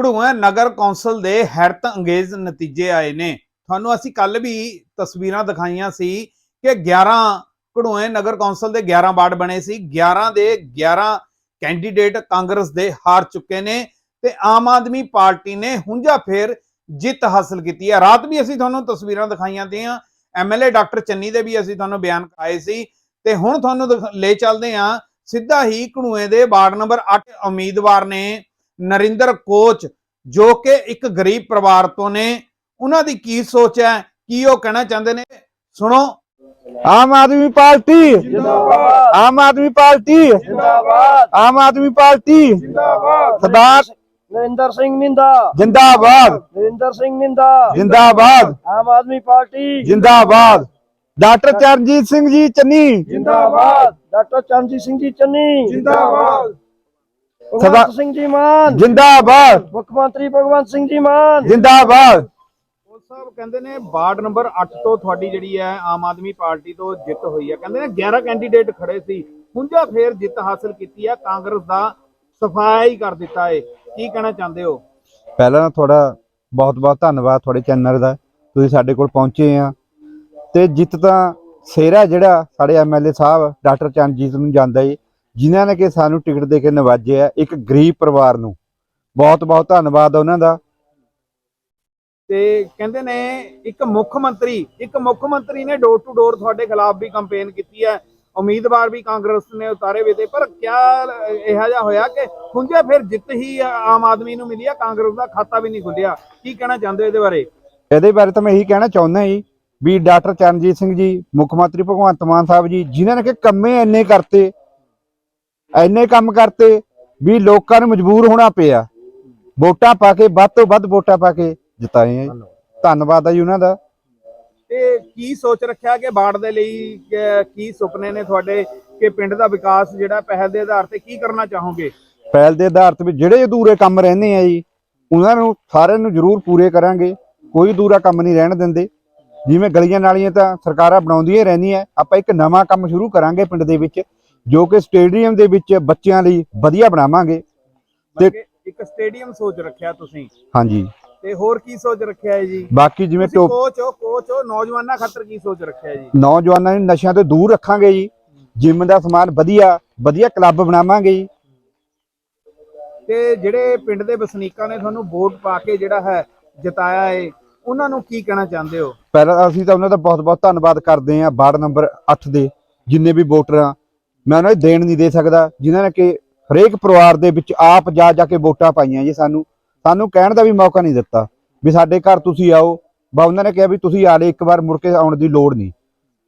ਘੜੂਆ ਨਗਰ council ਦੇ ਹੈਰਤ ਅੰਗੇਜ਼ ਨਤੀਜੇ ਆਏ ਨੇ। ਤੁਹਾਨੂੰ ਅਸੀਂ ਕੱਲ ਵੀ ਤਸਵੀਰਾਂ ਦਿਖਾਈਆਂ ਸੀ ਕਿ 11 ਘੜੂਏ ਨਗਰ ਕੌਂਸਲ ਦੇ 11 ਵਾਰਡ ਬਣੇ ਸੀ। 11 ਦੇ 11 ਕੈਂਡੀਡੇਟ ਕਾਂਗਰਸ ਦੇ ਹਾਰ ਚੁੱਕੇ ਨੇ ਤੇ ਆਮ ਆਦਮੀ ਪਾਰਟੀ ਨੇ ਹੁੰਜਾ ਫੇਰ ਜਿੱਤ ਹਾਸਲ ਕੀਤੀ ਹੈ। ਰਾਤ ਵੀ ਅਸੀਂ ਤੁਹਾਨੂੰ ਤਸਵੀਰਾਂ ਦਿਖਾਈਆਂ ਤੀਆਂ ਐਮਐਲਏ ਡਾਕਟਰ ਚੰਨੀ ਦੇ ਵੀ ਅਸੀਂ ਤੁਹਾਨੂੰ ਬਿਆਨ ਕਰਾਏ ਸੀ। ਤੇ ਹੁਣ ਤੁਹਾਨੂੰ ਦਿਖ- ਲੈ ਚੱਲਦੇ ਹਾਂ। ਸਿੱਧਾ ਹੀ ਘੜੂਏ ਦੇ ਵਾਰਡ ਨੰਬਰ 8 ਉਮੀਦਵਾਰ ਨੇ ਨਰਿੰਦਰ ਕੋਚ ਜੋ ਕਿ ਇੱਕ ਗਰੀਬ ਪਰਿਵਾਰ ਤੋਂ ਨੇ ਉਹਨਾਂ ਦੀ ਕੀ ਸੋਚ ਹੈ ਕੀ ਉਹ ਕਹਿਣਾ ਚਾਹੁੰਦੇ ਨੇ? ਸੁਣੋ। ਆਮ ਆਦਮੀ ਪਾਰਟੀ। ਜਿੰਦਾਬਾਦ ਆਮ ਆਦਮੀ ਪਾਰਟੀ। ਜਿੰਦਾਬਾਦ ਆਮ ਆਦਮੀ ਪਾਰਟੀ। ਜਿੰਦਾਬਾਦ ਸਰਦਾਰ ਨਰਿੰਦਰ ਸਿੰਘ ਨਿੰਦਾ। ਜਿੰਦਾਬਾਦ। ਨਰਿੰਦਰ ਸਿੰਘ ਨਿੰਦਾ। ਜਿੰਦਾਬਾਦ। ਆਮ ਆਦਮੀ ਪਾਰਟੀ। ਜਿੰਦਾਬਾਦ। ਡਾਕਟਰ ਚਰਨਜੀਤ ਸਿੰਘ ਜੀ ਚੰਨੀ। ਜਿੰਦਾਬਾਦ। ਡਾਕਟਰ ਚੰਦੀ ਸਿੰਘ ਜੀ ਚੰਨੀ। ਜਿੰਦਾਬਾਦ। ਭਗਵੰਤ ਸਿੰਘ ਜੀ ਮਾਨ। ਜਿੰਦਾਬਾਦ। ਮੁੱਖ ਮੰਤਰੀ ਭਗਵੰਤ ਸਿੰਘ ਜੀ ਮਾਨ। ਜਿੰਦਾਬਾਦ। ਉਹ ਸਾਹਿਬ ਕਹਿੰਦੇ ਨੇ ਵਾਰਡ ਨੰਬਰ 8 ਤੋਂ ਤੁਹਾਡੀ ਜਿਹੜੀ ਹੈ ਆਮ ਆਦਮੀ ਪਾਰਟੀ ਤੋਂ ਜਿੱਤ ਹੋਈ ਹੈ। ਕਹਿੰਦੇ ਨੇ 11 ਕੈਂਡੀਡੇਟ ਖੜੇ ਸੀ। ਹੁੰਜਾ ਫੇਰ ਜਿੱਤ ਹਾਸਲ ਕੀਤੀ ਹੈ। ਕਾਂਗਰਸ ਦਾ ਸਫ਼ਾਈ ਕਰ ਦਿੱਤਾ ਏ। ਕੀ ਕਹਿਣਾ ਚਾਹੁੰਦੇ ਹੋ? ਪਹਿਲਾਂ ਤਾਂ ਤੁਹਾਡਾ ਬਹੁਤ ਬਹੁਤ ਧੰਨਵਾਦ ਤੁਹਾਡੇ ਚੈਨਲ ਦਾ। ਤੁਸੀਂ ਸਾਡੇ ਕੋਲ ਪਹੁੰਚੇ ਆ। ਤੇ ਜਿੱਤ ਤਾਂ ਸੇਰਾ ਜਿਹੜਾ ਸਾਡੇ ਐਮਐਲਏ ਸਾਹਿਬ ਡਾਕਟਰ ਚਰਨਜੀਤ ਨੂੰ ਜਾਂਦਾ ਏ। ਜਿਨ੍ਹਾਂ ਨੇ ਕਿ ਸਾਨੂੰ ਟਿਕਟ ਦੇ ਕੇ ਨਵਾਜਿਆ ਇੱਕ ਗਰੀਬ ਪਰਿਵਾਰ ਨੂੰ। ਬਹੁਤ ਬਹੁਤ ਧੰਨਵਾਦ ਉਹਨਾਂ ਦਾ। ਤੇ ਕਹਿੰਦੇ ਨੇ ਇੱਕ ਮੁੱਖ ਮੰਤਰੀ ਇੱਕ ਮੁੱਖ ਮੰਤਰੀ ਨੇ ਡੋਰ ਟੂ ਡੋਰ ਤੁਹਾਡੇ ਖਿਲਾਫ ਵੀ ਕੰਪੇਨ ਕੀਤੀ ਹੈ। ਉਮੀਦਵਾਰ ਵੀ ਕਾਂਗਰਸ ਨੇ ਉਤਾਰੇ ਵੇ ਤੇ ਪਰ ਕਿਆ ਇਹੋ ਜਿਹਾ ਹੋਇਆ ਕਿ ਹੁੰਜਾ ਫਿਰ ਜਿੱਤ ਹੀ ਆਮ ਆਦਮੀ ਨੂੰ ਮਿਲੀ ਆ ਕਾਂਗਰਸ ਦਾ ਖਾਤਾ ਵੀ ਨਹੀਂ ਖੁੱਲਿਆ। ਕੀ ਕਹਿਣਾ ਚਾਹੁੰਦੇ ਇਹਦੇ ਬਾਰੇ? ਇਹਦੇ ਬਾਰੇ ਤਾਂ ਮੈਂ ਇਹੀ ਕਹਿਣਾ ਚਾਹੁੰਦਾ ਜੀ ਵੀ ਡਾਕਟਰ ਚਰਨਜੀਤ ਸਿੰਘ ਜੀ ਮੁੱਖ ਮੰਤਰੀ ਭਗਵੰਤ ਮਾਨ ਸਾਹਿਬ ਜੀ ਜਿਨ੍ਹਾਂ ਨੇ ਕਿ ਕੰਮੇ ਇੰਨੇ ਕਰਤੇ ਇੰਨੇ ਕੰਮ ਕਰਤੇ ਵੀ ਲੋਕਾਂ ਨੂੰ ਮਜਬੂਰ ਹੋਣਾ ਪਿਆ। ਵੋਟਾਂ ਪਾ ਕੇ ਵੱਧ ਤੋਂ ਵੱਧ ਵੋਟਾਂ ਪਾ ਕੇ ਜਿਤਾਏ ਆ ਧੰਨਵਾਦ। ਆ ਜੀ ਉਹਨਾਂ ਦਾ। ਤੇ ਕੀ ਸੋਚ ਰੱਖਿਆ ਕਿ ਬਾੜ ਦੇ ਲਈ ਕਿ- ਸੁਪਨੇ ਨੇ ਤੁਹਾਡੇ ਕਿ ਪਿੰਡ ਦਾ ਵਿਕਾਸ ਜਿਹੜਾ ਪਹਿਲ ਦੇ ਆਧਾਰ ਤੇ ਕੀ ਕਰਨਾ ਚਾਹੋਗੇ? ਪਹਿਲ ਦੇ ਆਧਾਰ ਤੇ ਜਿਹੜੇ ਅਧੂਰੇ ਕੰਮ ਰਹਿੰਦੇ ਆ ਜੀ ਉਹਨਾਂ ਨੂੰ ਸਾਰਿਆਂ ਨੂੰ ਜ਼ਰੂਰ ਪੂਰੇ ਕਰਾਂਗੇ। ਕੋਈ ਅਧੂਰਾ ਕੰਮ ਨਹੀਂ ਰਹਿਣ ਦਿੰਦੇ। ਜਿਵੇਂ ਗਲੀਆਂ ਨਾਲੀਆਂ ਤਾਂ ਸਰਕਾਰਾਂ ਬਣਾਉਂਦੀਆਂ ਰਹਿੰਦੀਆਂ। ਆਪਾਂ ਇੱਕ ਨਵਾਂ ਕੰਮ ਸ਼ੁਰੂ ਕਰਾਂਗੇ ਪਿੰਡ ਦੇ ਵਿੱਚ। ਜੋ ਕਿ ਸਟੇਡੀਅਮ ਦੇ ਵਿੱਚ ਬੱਚਿਆਂ ਲਈ ਵਧੀਆ ਬਣਾਵਾਂਗੇ। ਕਿ ਇੱਕ ਸਟੇਡੀਅਮ ਸੋਚ ਰੱਖਿਆ ਤੁਸੀਂ। ਹਾਂਜੀ। ਤੇ ਹੋਰ ਕੀ ਸੋਚ ਰੱਖਿਆ ਹੈ ਜੀ? ਬਾਕੀ ਜਿਵੇਂ ਟੋਪ ਕੋਚ ਹੋ ਕੋਚ ਹੋ ਨੌਜਵਾਨਾਂ ਖਾਤਰ ਕੀ ਸੋਚ ਰੱਖਿਆ ਹੈ ਜੀ? ਨੌਜਵਾਨਾਂ ਨੂੰ ਨਸ਼ਿਆਂ ਤੋਂ ਦੂਰ ਰੱਖਾਂਗੇ ਜੀ। ਜਿਮ ਦਾ ਸਮਾਨ ਵਧੀਆ ਵਧੀਆ ਕਲੱਬ ਬਣਾਵਾਂਗੇ ਜੀ। ਤੇ ਜਿਹੜੇ ਪਿੰਡ ਦੇ ਵਸਨੀਕਾਂ ਨੇ ਤੁਹਾਨੂੰ ਵੋਟ ਪਾ ਕੇ ਜਿਹੜਾ ਹੈ ਜਿਤਾਇਆ ਹੈ ਉਹਨਾਂ ਨੂੰ ਕੀ ਕਹਿਣਾ ਚਾਹੁੰਦੇ ਹੋ? ਪਹਿਲਾਂ ਅਸੀਂ ਤਾਂ ਉਹਨਾਂ ਦਾ ਬਹੁਤ ਬਹੁਤ ਧੰਨਵਾਦ ਕਰਦੇ ਹਾਂ ਵਾਰਡ ਨੰਬਰ 8 ਦੇ ਜਿੰਨੇ ਵੀ ਵੋਟਰ ਆ ਮੈਂ ਉਹਨਾਂ ਨੂੰ ਦੇਣ ਨਹੀਂ ਦੇ ਸਕਦਾ ਜਿਨ੍ਹਾਂ ਨੇ ਕਿ ਹਰੇਕ ਪਰਿਵਾਰ ਦੇ ਵਿੱਚ ਆਪ ਜਾ ਜਾ ਕੇ ਵੋਟਾਂ ਪਾਈਆਂ ਜੀ ਸਾਨੂੰ ਸਾਨੂੰ ਕਹਿਣ ਦਾ ਵੀ ਮੌਕਾ ਨਹੀਂ ਦਿੱਤਾ ਵੀ ਸਾਡੇ ਘਰ ਤੁਸੀਂ ਆਓ ਬਾ ਉਹਨਾਂ ਨੇ ਕਿਹਾ ਵੀ ਤੁਸੀਂ ਆ ਲੈ ਇੱਕ ਵਾਰ ਮੁੜ ਕੇ ਆਉਣ ਦੀ ਲੋੜ ਨਹੀਂ।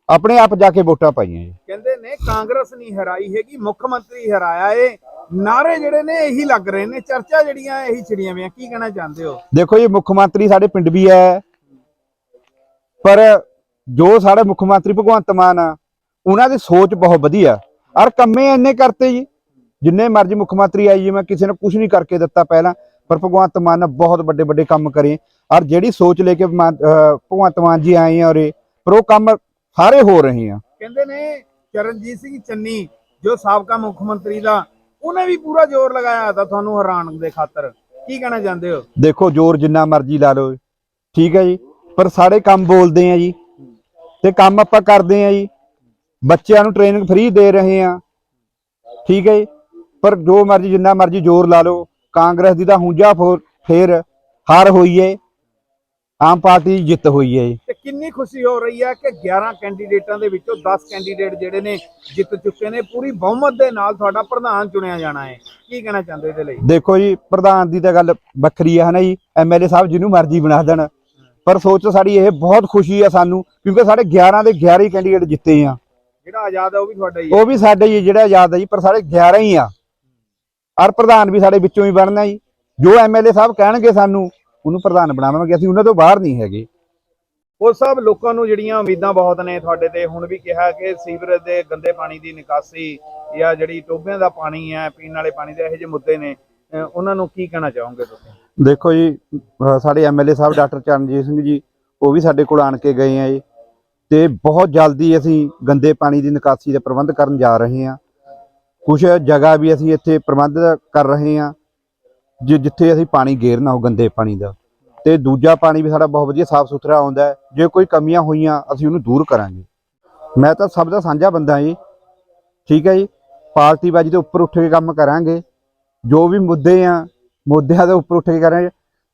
ਆਪਣੇ ਆਪ ਜਾ ਕੇ ਵੋਟਾਂ ਪਾਈਆਂ ਜੀ। ਕਹਿੰਦੇ ਨੇ ਕਾਂਗਰਸ ਨਹੀਂ ਹਰਾਈ ਹੈਗੀ ਮੁੱਖ ਮੰਤਰੀ ਹਰਾਇਆ ਏ ਨਾਰੇ ਜਿਹੜੇ ਨੇ ਇਹੀ ਲੱਗ ਰਹੇ ਨੇ ਚਰਚਾ ਜਿਹੜੀਆਂ ਇਹੀ ਛਿੜੀਆਂ ਹੋਈਆਂ ਕੀ ਕਹਿਣਾ ਚਾਹੁੰਦੇ ਹੋ? ਦੇਖੋ ਜੀ ਮੁੱਖ ਮੰਤਰੀ ਸਾਡੇ ਪਿੰਡ ਵੀ ਹੈ ਪਰ ਜੋ ਸਾਡੇ ਮੁੱਖ ਮੰਤਰੀ ਭਗਵੰਤ ਮਾਨ ਆ ਉਹਨਾਂ ਦੀ ਸੋਚ ਬਹੁਤ ਵਧੀਆ। ਔਰ ਕੰਮੇ ਇੰਨੇ ਕਰਤੇ ਜੀ। ਜਿੰਨੇ ਮਰਜ਼ੀ ਮੁੱਖ ਮੰਤਰੀ ਆਈ ਜੀ ਮੈਂ ਕਿਸੇ ਨੇ ਕੁਝ ਨਹੀਂ ਕਰਕੇ ਦਿੱਤਾ ਪਹਿਲਾਂ ਪਰ ਭਗਵੰਤ ਮਾਨ ਨੇ ਬਹੁਤ ਵੱਡੇ ਵੱਡੇ ਕੰਮ ਕਰੇ। ਔਰ ਜਿਹੜੀ ਸੋਚ ਲੈ ਕੇ ਭਗਵੰਤ ਮਾਨ ਜੀ ਆਏ ਆ ਔਰੇ ਪਰ ਉਹ ਕੰਮ ਸਾਰੇ ਹੋ ਰਹੇ ਆ। ਕਹਿੰਦੇ ਨੇ ਚਰਨਜੀਤ ਸਿੰਘ ਚੰਨੀ ਜੋ ਸਾਬਕਾ ਮੁੱਖ ਮੰਤਰੀ ਦਾ ਉਹਨੇ ਵੀ ਪੂਰਾ ਜ਼ੋਰ ਲਗਾਇਆ ਤਾਂ ਤੁਹਾਨੂੰ ਹੈਰਾਨ ਦੇ ਖਾਤਰ। ਕੀ ਕਹਿਣਾ ਚਾਹੁੰਦੇ ਹੋ? ਦੇਖੋ ਜ਼ੋਰ ਜਿੰਨਾ ਮਰਜ਼ੀ ਲਾ ਲਓ। ਠੀਕ ਹੈ ਜੀ। ਪਰ ਸਾਰੇ ਕੰਮ ਬੋਲਦੇ ਆ ਜੀ। ਤੇ ਕੰਮ ਆਪਾਂ ਕਰਦੇ ਆ ਜੀ। ਬੱਚਿਆਂ ਨੂੰ ਟ੍ਰੇਨਿੰਗ ਫ੍ਰੀ ਦੇ ਰਹੇ ਆ ਠੀਕ ਹੈ ਪਰ ਜੋ ਮਰਜ਼ੀ ਜਿੰਨਾ ਮਰਜ਼ੀ ਜ਼ੋਰ ਲਾ ਲਓ। ਕਾਂਗਰਸ ਦੀ ਤਾਂ ਹੁੰਜਾ ਫੇਰ ਹਾਰ ਹੋਈ ਏ। ਆਮ ਪਾਰਟੀ ਦੀ ਜਿੱਤ ਹੋਈ ਏ। ਤੇ ਕਿੰਨੀ ਖੁਸ਼ੀ ਹੋ ਰਹੀ ਹੈ ਕਿ 11 ਕੈਂਡੀਡੇਟਾਂ ਦੇ ਵਿੱਚੋਂ 10 ਕੈਂਡੀਡੇਟ ਜਿਹੜੇ ਨੇ ਜਿੱਤ ਚੁੱਕੇ ਨੇ। ਪੂਰੀ ਬਹੁਮਤ ਦੇ ਨਾਲ ਤੁਹਾਡਾ ਪ੍ਰਧਾਨ ਚੁਣਿਆ ਜਾਣਾ ਹੈ ਕੀ ਕਹਿਣਾ ਚਾਹੁੰਦੇ ਹੋ ਇਹਦੇ ਲਈ? ਦੇਖੋ ਜੀ ਪ੍ਰਧਾਨ ਦੀ ਤਾਂ ਗੱਲ ਵੱਖਰੀ ਆ ਹਨਾ ਜੀ? ਐਮਐਲਏ ਸਾਹਿਬ ਜਿਹਨੂੰ ਮਰਜ਼ੀ ਬਣਾ ਦੇਣ। ਪਰ ਸੋਚ ਸਾਡੀ ਇਹ ਬਹੁਤ ਖੁਸ਼ੀ ਆ ਸਾਨੂੰ ਕਿਉਂਕਿ ਸਾਡੇ 11 ਦੇ 11 ਹੀ ਕੈਂਡੀਡੇਟ ਜਿੱਤੇ ਆ। ਜਿਹੜਾ ਆਜ਼ਾਦ ਹੈ ਉਹ ਵੀ ਤੁਹਾਡਾ ਹੀ ਹੈ ਉਹ ਵੀ ਸਾਡੇ ਹੀ ਜਿਹੜਾ ਆਜ਼ਾਦ ਆ ਜੀ ਪਰ ਸਾਰੇ 11 ਹੀ ਆ। ਔਰ ਪ੍ਰਧਾਨ ਵੀ ਸਾਡੇ ਵਿੱਚੋਂ ਹੀ ਬਣਨਾ ਜੀ। ਜੋ ਐਮਐਲਏ ਸਾਹਿਬ ਕਹਿਣਗੇ ਸਾਨੂੰ ਉਹਨੂੰ ਪ੍ਰਧਾਨ ਬਣਾਵਾਂਗੇ। ਅਸੀਂ ਉਹਨਾਂ ਤੋਂ ਬਾਹਰ ਨਹੀਂ ਹੈਗੇ। ਉਹ ਸਭ ਲੋਕਾਂ ਨੂੰ ਜਿਹੜੀਆਂ ਉਮੀਦਾਂ ਬਹੁਤ ਨੇ ਤੁਹਾਡੇ ਤੇ ਹੁਣ ਵੀ ਕਿਹਾ ਕਿ ਸੀਵਰੇਜ ਦੇ ਗੰਦੇ ਪਾਣੀ ਦੀ ਨਿਕਾਸੀ ਜਾਂ ਜਿਹੜੀ ਟੋਬਿਆਂ ਦਾ ਪਾਣੀ ਹੈ ਪੀਣ ਵਾਲੇ ਪਾਣੀ ਦੇ ਇਹੋ ਜਿਹੇ ਮੁੱਦੇ ਨੇ ਅਹ ਉਹਨਾਂ ਨੂੰ ਕੀ ਕਹਿਣਾ ਚਾਹੋਗੇ ਤੁਸੀਂ? ਦੇਖੋ ਜੀ ਅਹ ਸਾਡੇ ਐਮਐਲਏ ਸਾਹਿਬ ਡਾਕਟਰ ਚਰਨਜੀਤ ਸਿੰਘ ਜੀ ਉਹ ਵੀ ਸਾਡੇ ਕੋਲ ਆਣ ਕੇ ਗਏ ਆ ਜੀ। ਤੇ ਬਹੁਤ ਜਲਦੀ ਅਸੀਂ ਗੰਦੇ ਪਾਣੀ ਦੀ ਨਿਕਾਸੀ ਦਾ ਪ੍ਰਬੰਧ ਕਰਨ ਜਾ ਰਹੇ ਹਾਂ। ਕੁਝ ਜਗ੍ਹਾ ਵੀ ਅਸੀਂ ਇੱਥੇ ਪ੍ਰਬੰਧ ਕਰ ਰਹੇ ਹਾਂ, ਜਿ- ਜਿੱਥੇ ਅਸੀਂ ਪਾਣੀ ਗੇਰਨਾ ਹੋ ਗੰਦੇ ਪਾਣੀ ਦਾ। ਤੇ ਦੂਜਾ ਪਾਣੀ ਵੀ ਸਾਡਾ ਬਹੁਤ ਵਧੀਆ ਸਾਫ਼ ਸੁਥਰਾ ਆਉਂਦਾ ਹੈ। ਜੇ ਕੋਈ ਕਮੀਆਂ ਹੋਈਆਂ, ਅਸੀਂ ਉਹਨੂੰ ਦੂਰ ਕਰਾਂਗੇ। ਮੈਂ ਤਾਂ ਸਭ ਦਾ ਸਾਂਝਾ ਬੰਦਾ ਜੀ। ਠੀਕ ਹੈ ਜੀ? ਪਾਰਟੀਬਾਜੀ ਦੇ ਉੱਪਰ ਉੱਠ ਕੇ ਕੰਮ ਕਰਾਂਗੇ। ਜੋ ਵੀ ਮੁੱਦੇ ਆ, ਮੁੱਦਿਆਂ ਦੇ ਉੱਪਰ ਉੱਠ ਕੇ ਕਰਾਂਗੇ।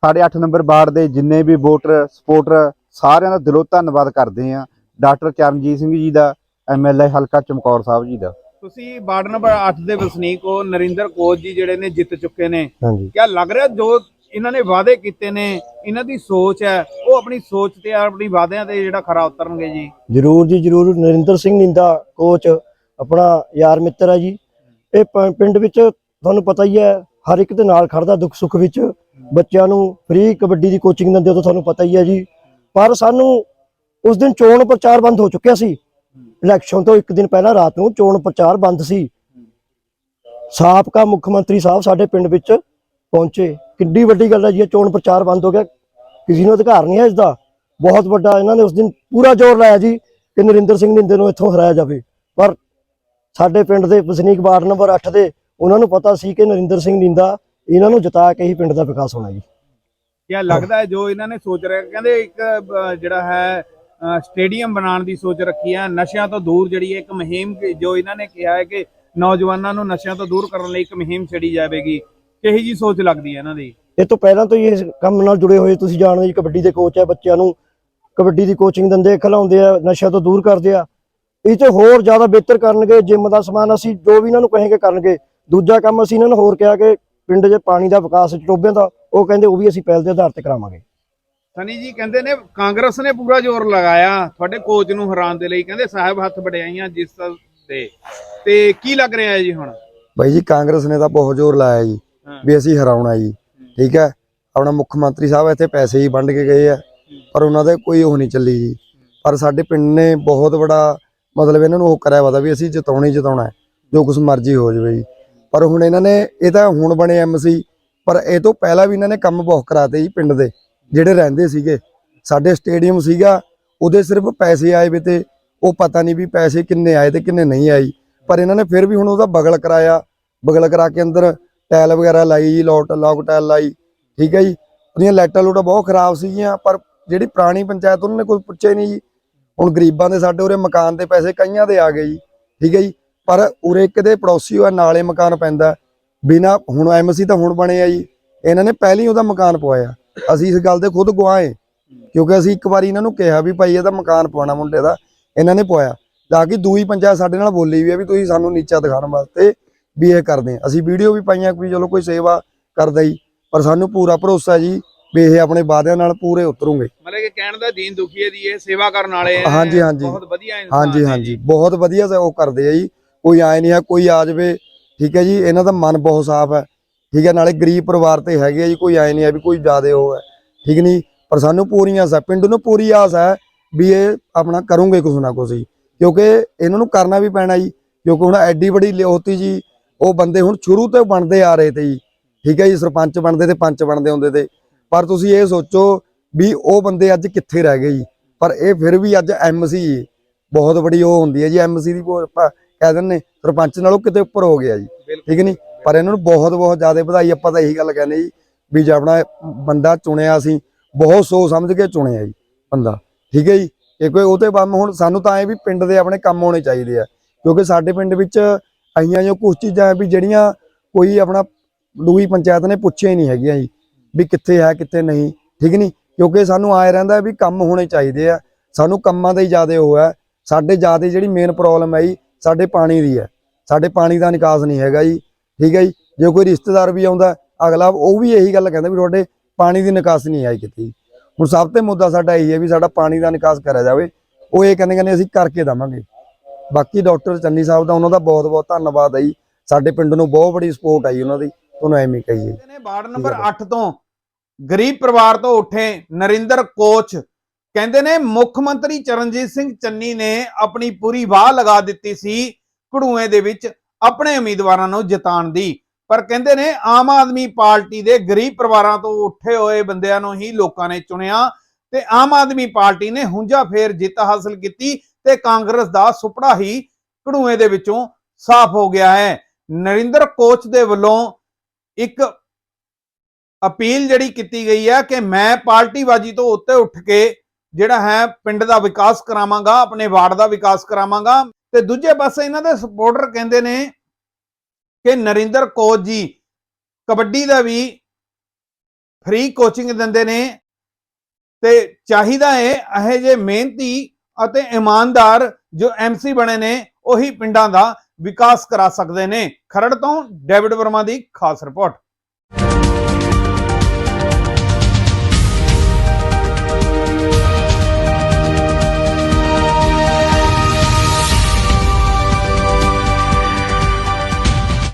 ਸਾਡੇ 8 ਨੰਬਰ ਵਾਰਡ ਦੇ ਜਿੰਨੇ ਵੀ ਵੋਟਰ, ਸਪੋਰਟਰ, ਸਾਰਿਆਂ ਦਾ ਦਿਲੋਂ ਧੰਨਵਾਦ ਕਰਦੇ ਆ ਡਾਕਟਰ ਚਰਨਜੀਤ ਸਿੰਘ ਜੀ ਦਾ ਐਮਐਲਏ ਹਲਕਾ ਚਮਕੌਰ ਸਾਹਿਬ ਜੀ ਦਾ। ਤੁਸੀਂ ਵਾਰਡ ਨੰਬਰ 8 ਦੇ ਵਸਨੀਕ ਹੋ ਨਰਿੰਦਰ ਕੋਚ ਜੀ ਜਿਹੜੇ ਨੇ ਜਿੱਤ ਚੁੱਕੇ ਨੇ। ਹਾਂਜੀ। ਕਿਆ ਲੱਗ ਰਿਹਾ ਜੋ ਇਹਨਾਂ ਨੇ ਵਾਅਦੇ ਕੀਤੇ ਨੇ ਇਹਨਾਂ ਦੀ ਸੋਚ ਹੈ ਉਹ ਆਪਣੀ ਸੋਚ ਤੇ ਆਪਣੀ ਵਾਅਦਿਆਂ ਤੇ ਜਿਹੜਾ ਖਰਾ ਉਤਰਨਗੇ ਜੀ? ਜਰੂਰ ਜੀ ਜਰੂਰ। ਨਰਿੰਦਰ ਸਿੰਘ ਨਿੰਦਾ ਕੋਚ ਆਪਣਾ ਯਾਰ ਮਿੱਤਰ ਹੈ ਜੀ। ਇਹ ਪਿੰਡ ਵਿੱਚ ਤੁਹਾਨੂੰ ਪਤਾ ਹੀ ਹੈ ਹਰ ਇੱਕ ਦੇ ਨਾਲ ਖੜਦਾ ਦੁੱਖ ਸੁੱਖ ਵਿੱਚ ਬੱਚਿਆਂ ਨੂੰ ਫ੍ਰੀ ਕਬੱਡੀ ਦੀ ਕੋਚਿੰਗ ਦਿੰਦੇ ਉਹ ਤਾਂ ਤੁਹਾਨੂੰ ਪਤਾ ਹੀ ਹੈ ਜੀ। ਪਰ ਸਾਨੂੰ ਉਸ ਦਿਨ ਚੋਣ ਪ੍ਰਚਾਰ ਬੰਦ ਹੋ ਚੁੱਕਿਆ ਸੀ। ਇਲੈਕਸ਼ਨ ਤੋਂ ਇੱਕ ਦਿਨ ਪਹਿਲਾਂ ਰਾਤ ਨੂੰ ਚੋਣ ਪ੍ਰਚਾਰ ਬੰਦ ਸੀ। ਸਾਬਕਾ ਮੁੱਖ ਮੰਤਰੀ ਸਾਹਿਬ ਸਾਡੇ ਪਿੰਡ ਵਿੱਚ ਪਹੁੰਚੇ। ਕਿੰਨੀ ਵੱਡੀ ਗੱਲ ਹੈ ਜੀ ਚੋਣ ਪ੍ਰਚਾਰ ਬੰਦ ਹੋ ਗਿਆ। ਕਿਸੇ ਨੂੰ ਅਧਿਕਾਰ ਨਹੀਂ ਹੈ ਇਸ ਦਾ ਬਹੁਤ ਵੱਡਾ ਇਹਨਾਂ ਨੇ ਉਸ ਦਿਨ ਪੂਰਾ ਜ਼ੋਰ ਲਾਇਆ ਜੀ ਕਿ ਨਰਿੰਦਰ ਸਿੰਘ ਨਿੰਦੇ ਨੂੰ ਇੱਥੋਂ ਹਰਾਇਆ ਜਾਵੇ। ਪਰ ਸਾਡੇ ਪਿੰਡ ਦੇ ਵਸਨੀਕ ਵਾਰਡ ਨੰਬਰ 8 ਦੇ ਉਹਨਾਂ ਨੂੰ ਪਤਾ ਸੀ ਕਿ ਨਰਿੰਦਰ ਸਿੰਘ ਨਿੰਦਾ ਇਹਨਾਂ ਨੂੰ ਜਿਤਾ ਕੇ ਹੀ ਪਿੰਡ ਦਾ ਵਿਕਾਸ ਹੋਣਾ ਜੀ। ਕਿਆ ਲੱਗਦਾ ਹੈ ਜੋ ਇਹਨਾਂ ਨੇ ਸੋਚ ਰਿਹਾ ਕਹਿੰਦੇ ਇੱਕ ਜਿਹੜਾ ਹੈ ਸਟੇਡੀਅਮ ਬਣਾਉਣ ਦੀ ਸੋਚ ਰੱਖੀ ਹੈ ਨਸ਼ਿਆਂ ਤੋਂ ਦੂਰ ਜਿਹੜੀ ਇੱਕ ਮੁਹਿੰਮ ਜੋ ਇਹਨਾਂ ਨੇ ਕਿਹਾ ਹੈ ਕਿ ਨੌਜਵਾਨਾਂ ਨੂੰ ਨਸ਼ਿਆਂ ਤੋਂ ਦੂਰ ਕਰਨ ਲਈ ਇੱਕ ਮੁਹਿੰਮ ਛੜੀ ਜਾਵੇਗੀ। ਕਿਹੀ ਜੀ ਸੋਚ ਲੱਗਦੀ ਹੈ ਇਹਨਾਂ ਦੀ? ਇਹ ਤੋਂ ਪਹਿਲਾਂ ਤੋਂ ਹੀ ਇਸ ਕੰਮ ਨਾਲ ਜੁੜੇ ਹੋਏ ਤੁਸੀਂ ਜਾਣਦੇ ਜੀ, ਕਬੱਡੀ ਦੇ ਕੋਚ ਹੈ, ਬੱਚਿਆਂ ਨੂੰ ਕਬੱਡੀ ਦੀ ਕੋਚਿੰਗ ਦਿੰਦੇ ਖਿਲਾਉਂਦੇ ਆ, ਨਸ਼ਿਆਂ ਤੋਂ ਦੂਰ ਕਰਦੇ ਆ। ਇਹ ਤੇ ਹੋਰ ਜ਼ਿਆਦਾ ਬਿਹਤਰ ਕਰਨਗੇ, ਜਿੰਮ ਦਾ ਸਮਾਨ ਅਸੀਂ ਜੋ ਵੀ ਇਹਨਾਂ ਨੂੰ ਕਹਾਂਗੇ ਕਰਨਗੇ। ਦੂਜਾ ਕੰਮ ਅਸੀਂ ਇਹਨਾਂ ਨੂੰ ਹੋਰ ਕਿਹਾ ਕਿ ਪਿੰਡ 'ਚ ਪਾਣੀ ਦਾ ਵਿਕਾਸ, ਟੋਬਿਆਂ ਦਾ, ਉਹ ਕਹਿੰਦੇ ਉਹ ਵੀ ਅਸੀਂ ਪਹਿਲ ਦੇ ਆਧਾਰ ਤੇ ਕਰਾਵਾਂਗੇ। ਸਨੀ ਜੀ ਕਹਿੰਦੇ ਨੇ ਕਾਂਗਰਸ ਨੇ ਪੂਰਾ ਜ਼ੋਰ ਲਗਾਇਆ। ਤੁਹਾਡੇ ਕੋਚ ਨੂੰ ਹਰਾਉਣ ਦੇ ਲਈ ਕਹਿੰਦੇ ਸਾਹਿਬ ਹੱਥ ਵਡਿਆਈਆਂ ਜਿਸ ਦੇ। ਤੇ ਕੀ ਲੱਗ ਰਿਹਾ ਹੈ ਜੀ ਹੁਣ? ਬਾਈ ਜੀ ਕਾਂਗਰਸ ਨੇ ਤਾਂ ਬਹੁਤ ਜ਼ੋਰ ਲਾਇਆ ਜੀ। ਵੀ ਅਸੀਂ ਹਰਾਉਣਾ ਜੀ ਠੀਕ ਹੈ? ਆਪਣਾ ਮੁੱਖ ਮੰਤਰੀ ਸਾਹਿਬ ਇੱਥੇ ਪੈਸੇ ਹੀ ਵੰਡ ਕੇ ਗਏ ਆ ਪਰ ਉਹਨਾਂ ਦੇ ਕੋਈ ਉਹ ਨਹੀਂ ਚੱਲੀ ਜੀ। ਪਰ ਸਾਡੇ ਪਿੰਡ ਨੇ ਬਹੁਤ ਬੜਾ ਮਤਲਬ ਇਹਨਾਂ ਨੂੰ ਉਹ ਕਰਿਆ ਵਾ ਵੀ ਅਸੀਂ ਜਿਤਾਉਣਾ ਜਿਤਾਉਣਾ ਜੋ ਕੁਝ ਮਰਜ਼ੀ ਹੋ ਜਾਵੇ ਜੀ। ਪਰ ਹੁਣ ਇਹਨਾਂ ਨੇ ਇਹ ਤਾਂ ਹੁਣ ਬਣੇ ਐਮਸੀ ਪਰ ਇਹ ਤੋਂ ਪਹਿਲਾਂ ਵੀ ਇਹਨਾਂ ਨੇ ਕੰਮ ਬਹੁਤ ਕਰਾਤੇ ਜੀ ਪਿੰਡ ਦੇ। ਜਿਹੜੇ ਰਹਿੰਦੇ ਸੀਗੇ, ਸਾਡੇ ਸਟੇਡੀਅਮ ਸੀਗਾ, ਉਹਦੇ ਸਿਰਫ ਪੈਸੇ ਆਏ ਵੇ ਤੇ ਉਹ ਪਤਾ ਨਹੀਂ ਵੀ ਪੈਸੇ ਕਿੰਨੇ ਆਏ ਤੇ ਕਿੰਨੇ ਨਹੀਂ ਆਏ। ਪਰ ਇਹਨਾਂ ਨੇ ਫਿਰ ਵੀ ਹੁਣ ਉਹਦਾ ਬਗਲ ਕਰਾਇਆ। ਬਗਲ ਕਰਾ ਕੇ ਅੰਦਰ ਟਾਇਲ ਵਗੈਰਾ ਲਾਈ ਜੀ ਲੋਟ, ਲੌਕ ਟਾਇਲ ਲਾਈ, ਠੀਕ ਹੈ ਜੀ? ਉਹਦੀਆਂ ਲਾਈਟਾਂ ਲੂਟਾਂ ਬਹੁਤ ਖਰਾਬ ਸੀਗੀਆਂ, ਪਰ ਜਿਹੜੀ ਪੁਰਾਣੀ ਪੰਚਾਇਤ ਉਹਨਾਂ ਨੇ ਕੋਈ ਪੁੱਛਿਆ ਨਹੀਂ ਜੀ। ਹੁਣ ਗਰੀਬਾਂ ਦੇ ਸਾਡੇ ਉਰੇ ਮਕਾਨ ਦੇ ਪੈਸੇ ਕਈਆਂ ਦੇ ਆ ਗਏ ਜੀ, ਠੀਕ ਹੈ ਜੀ? ਪਰ ਉਰੇ ਇੱਕ ਦੇ ਪੜੋਸੀ ਹੋਇਆ, ਨਾਲੇ ਮਕਾਨ ਪੈਂਦਾ। ਬਿਨਾ ਹੁਣ ਐਮਸੀ ਤਾਂ ਹੁਣ ਬਣੇ ਆ ਜੀ। ਇਹਨਾਂ ਨੇ ਪਹਿਲੀ ਉਹਦਾ ਮਕਾਨ ਪਵਾਇਆ। ਅਸੀਂ ਇਸ ਗੱਲ ਦੇ ਖੁਦ ਗਵਾਏ ਕਿਉਂਕਿ ਅਸੀਂ ਇੱਕ ਵਾਰੀ ਇਹਨਾਂ ਨੂੰ ਕਿਹਾ ਵੀ ਭਾਈ ਇਹਦਾ ਮਕਾਨ ਪਵਾਉਣਾ ਮੁੰਡੇ ਦਾ ਇਹਨਾਂ ਨੇ ਪਵਾਇਆ ਜਾ ਕੇ ਦੂਈ ਪੰਚਾਇਤ ਸਾਡੇ ਨਾਲ ਬੋਲੀ ਵੀ ਆ ਵੀ ਤੁਸੀਂ ਸਾਨੂੰ ਨੀਚਾ ਦਿਖਾਉਣ ਵਾਸਤੇ ਵੀ ਇਹ ਕਰਦੇ ਅਸੀਂ ਵੀਡੀਓ ਵੀ ਪਾਈਆਂ ਕੋਈ ਚਲੋ ਕੋਈ ਸੇਵਾ ਕਰਦਾ ਹੀ ਪਰ ਸਾਨੂੰ ਪੂਰਾ ਭਰੋਸਾ ਜੀ ਵੀ ਇਹ ਆਪਣੇ ਵਾਅਦਿਆਂ ਨਾਲ ਪੂਰੇ ਉਤਰੂਗੇ। ਮਤਲਬ ਕਿ ਕਹਿਣ ਦਾ ਦੀਨ ਦੁਖੀ ਹੈ ਦੀ ਇਹ ਸੇਵਾ ਕਰਨ ਵਾਲੇ ਹਾਂਜੀ, ਹਾਂਜੀ। ਬਹੁਤ ਵਧੀਆ ਇਨਸਾਨ ਹਾਂਜੀ ਹਾਂਜੀ। ਜੀ। ਬਹੁਤ ਵਧੀਆ ਉਹ ਕਰਦੇ ਆ ਜੀ। ਕੋਈ ਆਏ ਨਹੀਂ ਹੈ ਕੋਈ ਆ ਜਾਵੇ ਠੀਕ ਹੈ ਜੀ। ਇਹਨਾਂ ਦਾ ਮਨ ਬਹੁਤ ਸਾਫ਼ ਹੈ। ਠੀਕ ਹੈ, ਨਾਲੇ ਗਰੀਬ ਪਰਿਵਾਰ ਤੇ ਹੈਗੇ ਆ ਜੀ, ਕੋਈ ਆਏ ਨਹੀਂ ਹੈ ਵੀ ਕੋਈ ਜ਼ਿਆਦੇ ਉਹ ਹੈ, ਠੀਕ ਨਹੀਂ? ਪਰ ਸਾਨੂੰ ਪੂਰੀ ਆਸ ਹੈ, ਪਿੰਡ ਨੂੰ ਪੂਰੀ ਆਸ ਹੈ ਵੀ ਇਹ ਆਪਣਾ ਕਰੂੰਗੇ ਕੁਛ ਨਾ ਕੁਛ ਜੀ ਕਿਉਂਕਿ ਇਹਨਾਂ ਨੂੰ ਕਰਨਾ ਵੀ ਪੈਣਾ ਜੀ, ਕਿਉਂਕਿ ਹੁਣ ਐਡੀ ਵੱਡੀ ਲਿਓਤੀ ਜੀ, ਉਹ ਬੰਦੇ ਹੁਣ ਸ਼ੁਰੂ ਤੋਂ ਬਣਦੇ ਆ ਰਹੇ ਤੇ ਜੀ, ਠੀਕ ਹੈ ਜੀ, ਸਰਪੰਚ ਬਣਦੇ ਤੇ ਪੰਚ ਬਣਦੇ ਹੁੰਦੇ ਤੇ, ਪਰ ਤੁਸੀਂ ਇਹ ਸੋਚੋ ਵੀ ਉਹ ਬੰਦੇ ਅੱਜ ਕਿੱਥੇ ਰਹਿ ਗਏ ਜੀ, ਪਰ ਇਹ ਫਿਰ ਵੀ ਅੱਜ ਐਮਸੀ ਬਹੁਤ ਵੱਡੀ ਉਹ ਹੁੰਦੀ ਹੈ ਜੀ ਐਮਸੀ ਦੀ ਕਹਿ ਦਿੰਦੇ ਸਰਪੰਚ ਨਾਲੋਂ ਕਿਤੇ ਉੱਪਰ ਹੋ ਗਿਆ ਜੀ ਬਿਲਕੁਲ ਠੀਕ ਨਹੀਂ? ਪਰ ਇਹਨਾਂ ਨੂੰ ਬਹੁਤ ਬਹੁਤ ਜ਼ਿਆਦਾ ਵਧਾਈ, ਆਪਾਂ ਤਾਂ ਇਹੀ ਗੱਲ ਕਹਿੰਦੇ ਜੀ, ਵੀ ਜੇ ਆਪਣਾ ਬੰਦਾ ਚੁਣਿਆ ਅਸੀਂ ਬਹੁਤ ਸੋਚ ਸਮਝ ਕੇ ਚੁਣਿਆ ਜੀ ਬੰਦਾ, ਠੀਕ ਹੈ ਜੀ? ਇਹ ਕੋਈ ਉਹਤੇ ਬੰਮ ਹੁਣ ਸਾਨੂੰ ਤਾਂ ਐ ਵੀ ਪਿੰਡ ਦੇ ਆਪਣੇ ਕੰਮ ਹੋਣੇ ਚਾਹੀਦੇ ਆ, ਕਿਉਂਕਿ ਸਾਡੇ ਪਿੰਡ ਵਿੱਚ ਆਈਆਂ ਜੋ ਕੁਝ ਚੀਜ਼ਾਂ ਵੀ ਜਿਹੜੀਆਂ ਕੋਈ ਆਪਣਾ ਦੂਈ ਪੰਚਾਇਤ ਨੇ ਪੁੱਛਿਆ ਹੀ ਨਹੀਂ ਹੈਗੀਆਂ ਜੀ, ਵੀ ਕਿੱਥੇ ਹੈ, ਕਿੱਥੇ ਨਹੀਂ, ਠੀਕ ਨਹੀਂ? ਕਿਉਂਕਿ ਸਾਨੂੰ ਆਏ ਰਹਿੰਦਾ ਵੀ ਕੰਮ ਹੋਣੇ ਚਾਹੀਦੇ ਆ, ਸਾਨੂੰ ਕੰਮਾਂ ਦਾ ਹੀ ਜ਼ਿਆਦਾ ਉਹ ਹੈ, ਸਾਡੇ ਜ਼ਿਆਦਾ ਜਿਹੜੀ ਮੇਨ ਪ੍ਰੋਬਲਮ ਹੈ ਜੀ, ਸਾਡੇ ਪਾਣੀ ਦੀ ਹੈ, ਸਾਡੇ ਪਾਣੀ ਦਾ ਨਿਕਾਸ ਨਹੀਂ ਹੈਗਾ ਜੀ ਠੀਕ ਹੈ ਜੀ? ਜੇ ਕੋਈ ਰਿਸ਼ਤੇਦਾਰ ਵੀ ਆਉਂਦਾ, ਅਗਲਾ ਉਹ ਵੀ ਇਹੀ ਗੱਲ ਕਹਿੰਦਾ ਵੀ ਤੁਹਾਡੇ ਪਾਣੀ ਦੀ ਨਿਕਾਸ ਨਹੀਂ ਆਈ ਕਿਤੇ। ਹੁਣ ਸਭ ਤੋਂ ਮੁੱਦਾ ਸਾਡਾ ਇਹੀ ਹੈ ਵੀ ਸਾਡਾ ਪਾਣੀ ਦਾ ਨਿਕਾਸ ਕਰਿਆ ਜਾਵੇ। ਉਹ ਇਹ ਕਹਿੰਦੇ ਕਹਿੰਦੇ ਅਸੀਂ ਕਰਕੇ ਦਵਾਂਗੇ। ਬਾਕੀ ਡਾਕਟਰ ਚੰਨੀ ਸਾਹਿਬ ਦਾ ਉਹਨਾਂ ਦਾ ਬਹੁਤ ਬਹੁਤ ਧੰਨਵਾਦ ਹੈ ਜੀ। ਸਾਡੇ ਪਿੰਡ ਨੂੰ ਬਹੁਤ ਬੜੀ ਸਪੋਰਟ ਆਈ ਉਹਨਾਂ ਦੀ। ਤੁਹਾਨੂੰ ਐਵੇਂ ਕਹੀਏ। ਨੇ ਵਾਰਡ ਨੰਬਰ 8 ਤੋਂ ਗਰੀਬ ਪਰਿਵਾਰ ਤੋਂ ਉੱਠੇ ਨਰਿੰਦਰ ਕੋਚ। ਕਹਿੰਦੇ ਨੇ ਮੁੱਖ ਮੰਤਰੀ ਚਰਨਜੀਤ ਸਿੰਘ ਚੰਨੀ ਨੇ ਆਪਣੀ ਪੂਰੀ ਵਾਹ ਲਗਾ ਦਿੱਤੀ ਸੀ ਘੜੂਏ ਦੇ ਵਿੱਚ। ਆਪਣੇ ਉਮੀਦਵਾਰਾਂ ਨੂੰ ਜਿਤਾਉਣ ਦੀ। ਪਰ ਕਹਿੰਦੇ ਨੇ, ਆਮ ਆਦਮੀ ਪਾਰਟੀ ਦੇ ਗਰੀਬ ਪਰਿਵਾਰਾਂ ਤੋਂ ਉੱਠੇ ਹੋਏ ਬੰਦਿਆਂ ਨੂੰ ਹੀ ਲੋਕਾਂ ਨੇ ਚੁਣਿਆ ਤੇ ਆਮ ਆਦਮੀ ਪਾਰਟੀ ਨੇ ਹੁੰਜਾ ਫੇਰ ਜਿੱਤ ਹਾਸਲ ਕੀਤੀ ਤੇ ਕਾਂਗਰਸ ਦਾ ਸੁਪੜਾ ਹੀ ਘੜੂਏ ਦੇ ਵਿੱਚੋਂ ਸਾਫ਼ ਹੋ ਗਿਆ ਹੈ। ਨਰਿੰਦਰ ਕੋਚ ਦੇ ਵੱਲੋਂ ਇੱਕ ਅਪੀਲ ਜਿਹੜੀ ਕੀਤੀ ਗਈ ਹੈ ਕਿ ਮੈਂ ਪਾਰਟੀਬਾਜੀ ਤੋਂ ਉੱਤੇ ਉੱਠ ਕੇ ਜਿਹੜਾ ਹੈ ਪਿੰਡ ਦਾ ਵਿਕਾਸ ਕਰਾਵਾਂਗਾ, ਆਪਣੇ ਵਾਰਡ ਦਾ ਵਿਕਾਸ ਕਰਾਵਾਂਗਾ। ਤੇ ਦੂਜੇ ਪਾਸੇ ਇਹਨਾਂ ਦੇ ਸਪੋਰਟਰ ਕਹਿੰਦੇ ਨੇ ਕਿ ਨਰਿੰਦਰ ਕੋਚ ਜੀ ਕਬੱਡੀ ਦਾ ਵੀ ਫ੍ਰੀ ਕੋਚਿੰਗ ਦਿੰਦੇ ਨੇ ਤੇ ਚਾਹੀਦਾ ਹੈ ਇਹ ਜੇ ਮਿਹਨਤੀ ਅਤੇ ਇਮਾਨਦਾਰ ਜੋ ਐਮਸੀ ਬਣੇ ਨੇ, ਉਹੀ ਪਿੰਡਾਂ ਦਾ ਵਿਕਾਸ ਕਰਾ ਸਕਦੇ ਨੇ। ਖਰੜ ਤੋਂ ਡੇਵਿਡ ਵਰਮਾ ਦੀ ਖਾਸ ਰਿਪੋਰਟ।